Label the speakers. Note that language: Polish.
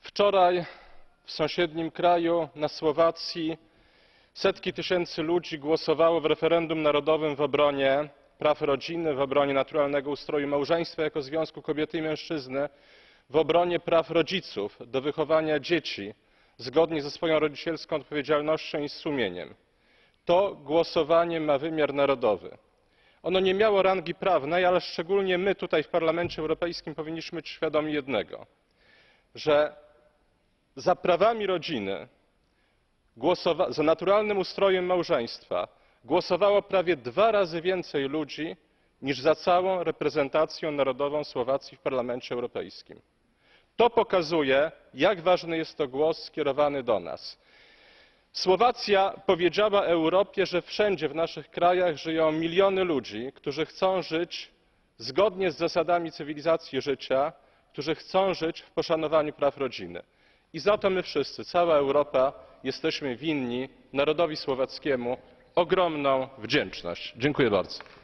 Speaker 1: Wczoraj w sąsiednim kraju, na Słowacji, setki tysięcy ludzi głosowało w referendum narodowym w obronie praw rodziny, w obronie naturalnego ustroju małżeństwa jako związku kobiety i mężczyzny, w obronie praw rodziców do wychowania dzieci zgodnie ze swoją rodzicielską odpowiedzialnością i sumieniem. To głosowanie ma wymiar narodowy. Ono nie miało rangi prawnej, ale szczególnie my tutaj w Parlamencie Europejskim powinniśmy być świadomi jednego, że za prawami rodziny, za naturalnym ustrojem małżeństwa głosowało prawie dwa razy więcej ludzi niż za całą reprezentacją narodową Słowacji w Parlamencie Europejskim. To pokazuje, jak ważny jest to głos skierowany do nas. Słowacja powiedziała Europie, że wszędzie w naszych krajach żyją miliony ludzi, którzy chcą żyć zgodnie z zasadami cywilizacji życia, którzy chcą żyć w poszanowaniu praw rodziny. I za to my wszyscy, cała Europa, jesteśmy winni narodowi słowackiemu ogromną wdzięczność. Dziękuję bardzo.